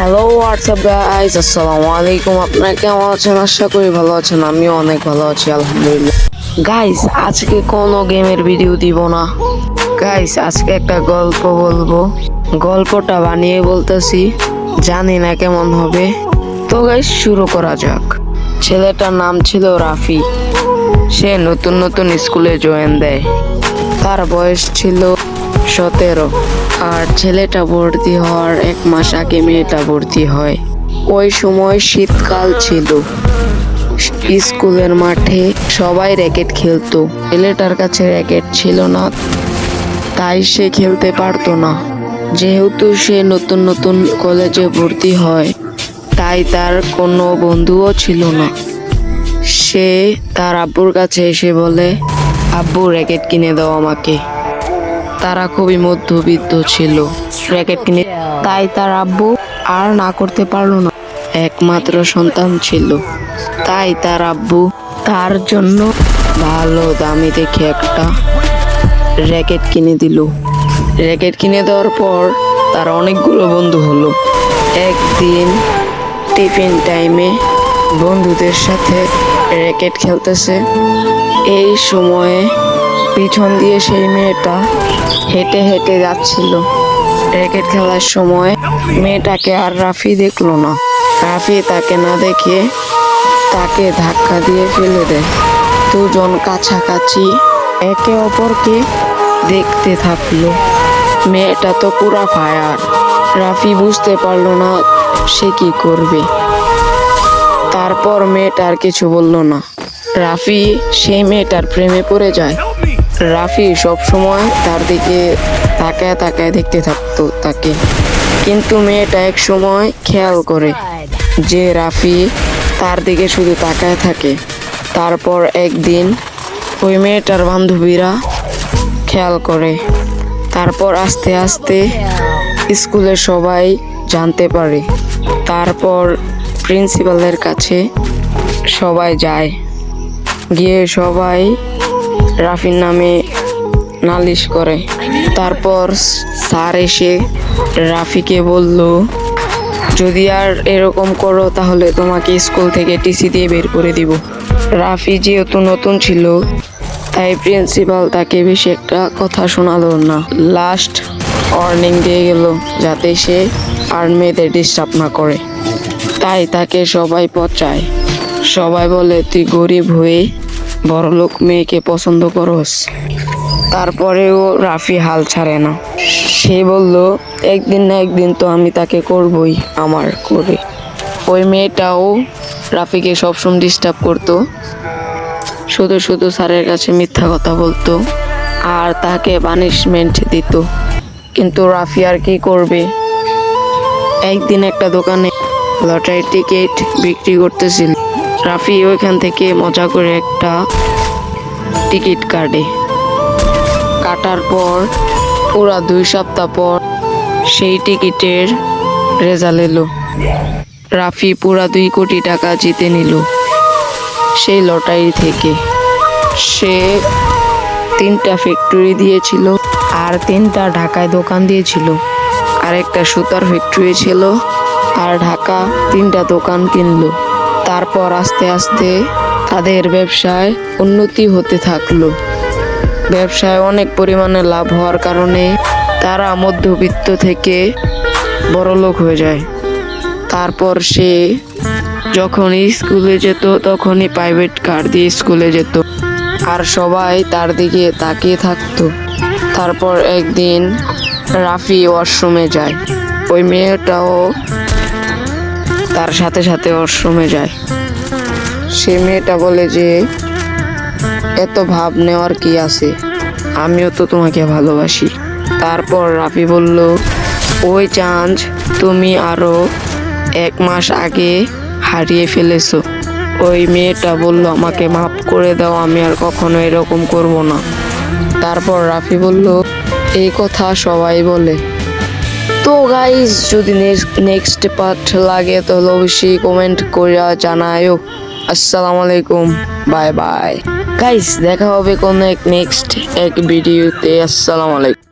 Hello WhatsApp guys আসসালামু আলাইকুম আপনারা কেমন আছেন? আশা করি ভালো আছেন, আমিও অনেক ভালো আছি, আলহামদুলিল্লাহ। গাইস আজকে কোনো গেমের ভিডিও দিব না। গাইস আজকে একটা গল্প বলব। গল্পটা বানিয়ে বলতেছি, জানি না কেমন হবে। তো গাইস শুরু করা যাক। ছেলেটার নাম ছিল রাফি। সে নতুন নতুন স্কুলে জয়েন দেয়। তার বয়স ছিল সতেরো। আর ছেলেটা ভর্তি হওয়ার এক মাস আগে মেয়েটা ভর্তি হয়। ওই সময় শীতকাল ছিল। স্কুলের মাঠে সবাই র্যাকেট খেলতো। ছেলেটার কাছে র্যাকেট ছিল না, তাই সে খেলতে পারতো না। যেহেতু সে নতুন নতুন কলেজে ভর্তি হয়, তাই তার কোনো বন্ধুও ছিল না। সে তার আব্বুর কাছে এসে বলে, আব্বু, র্যাকেট কিনে দাও আমাকে। তারা খুবই মধ্যবিত্ত ছিল। র্যাকেট কিনে তাই তার আব্বু আর না করতে পারল না। একমাত্র সন্তান ছিল। তাই তার আব্বু তার জন্য ভালো দামি দেখে একটা র্যাকেট কিনে দিল। র্যাকেট কিনে দেওয়ার পর তার অনেকগুলো বন্ধু হলো। একদিন টিফিন টাইমে বন্ধুদের সাথে র্যাকেট খেলতেছে। এই সময়ে পিছন দিয়ে সেই মেয়েটা হেঁটে হেঁটে যাচ্ছিল। ক্রিকেট খেলার সময় মেয়েটাকে আর রাফি দেখল না। রাফি তাকে না দেখে তাকে ধাক্কা দিয়ে ফেলে দেয়। দুজন কাছাকাছি একে অপরকে দেখতে থাকল। মেয়েটা তো পুরা ফায়ার। রাফি বুঝতে পারল না সে কি করবে। তারপর মেয়েটা আর কিছু বলল না। রাফি সেই মেয়েটার প্রেমে পড়ে যায়। রাফি সব সময় তার দিকে তাকায় তাকায় দেখতে থাকতো তাকে। কিন্তু মেয়েটা এক সময় খেয়াল করে যে রাফি তার দিকে শুধু তাকায় থাকে। তারপর একদিন ওই মেয়েটার বান্ধবীরা খেয়াল করে। তারপর আস্তে আস্তে স্কুলের সবাই জানতে পারে। তারপর প্রিন্সিপালের কাছে সবাই যায়। গিয়ে সবাই রাফির নামে নালিশ করে। তারপর স্যার এসে রাফিকে বলল, যদি আর এরকম করো, তাহলে তোমাকে স্কুল থেকে টিসি দিয়ে বের করে দিব। রাফি যেহেতু নতুন ছিল, তাই প্রিন্সিপাল তাকে বেশি একটা কথা শোনালো না। লাস্ট ওয়ার্নিং দিয়ে গেল, যাতে সে আর মেয়েদের ডিস্টার্ব না করে। তাই তাকে সবাই পচায়। সবাই বলে, তুই গরিব হয়ে বড়লোক মেয়েকে পছন্দ করস। তারপরেও রাফি হাল ছাড়ে না। সে বলল, একদিন না একদিন তো আমি তাকে করবই, আমার করে। ওই মেয়েটাও রাফিকে সবসময় ডিস্টার্ব করতো। শুধু শুধু স্যারের কাছে মিথ্যা কথা বলতো আর তাকে পানিশমেন্ট দিত। কিন্তু রাফি আর কি করবে? একদিন একটা দোকানে লটারি টিকিট বিক্রি করতেছিল। রাফি ওইখান থেকে মজা করে একটা টিকিট কাটে। কাটার পর, পুরা দুই সপ্তাহ পর সেই টিকিটের রেজাল্ট এলো। রাফি পুরা দুই কোটি টাকা জিতে নিল সেই লটারি থেকে। সে তিনটা ফ্যাক্টরি দিয়েছিল আর তিনটা ঢাকায় দোকান দিয়েছিল। আর একটা সুতার ফ্যাক্টরি ছিল আর ঢাকা তিনটা দোকান কিনলো। তারপর আস্তে আস্তে তাদের ব্যবসায় উন্নতি হতে থাকল। ব্যবসায় অনেক পরিমাণে লাভ হওয়ার কারণে তারা মধ্যবিত্ত থেকে বড়লোক হয়ে যায়। তারপর সে যখন স্কুলে যেত, তখনই প্রাইভেট কার দিয়ে স্কুলে যেত আর সবাই তার দিকে তাকিয়ে থাকতো। তারপর একদিন রাফি ওয়াশরুমে যায়। ওই মেয়েটাও তার সাথে সাথে ওয়াশরুমে যায়। সে মেয়েটা বলে যে, এত ভাব নেওয়ার কি আছে? আমিও তো তোমাকে ভালোবাসি। তারপর রাফি বলল, ওই চান্স তুমি আরও এক মাস আগে হারিয়ে ফেলেছো। ওই মেয়েটা বলল, আমাকে মাফ করে দাও, আমি আর কখনো এরকম করব না। তারপর রাফি বলল, এই কথা সবাই বলে। তো গাইজ যদি নেক্সট পার্ট লাগে, তাহলে অবশ্যই কমেন্ট করে জানায়ও। আসসালামু আলাইকুম বাই বাই গাইজ দেখা হবে কোনো এক নেক্সট এক ভিডিওতে আসসালামু আলাইকুম।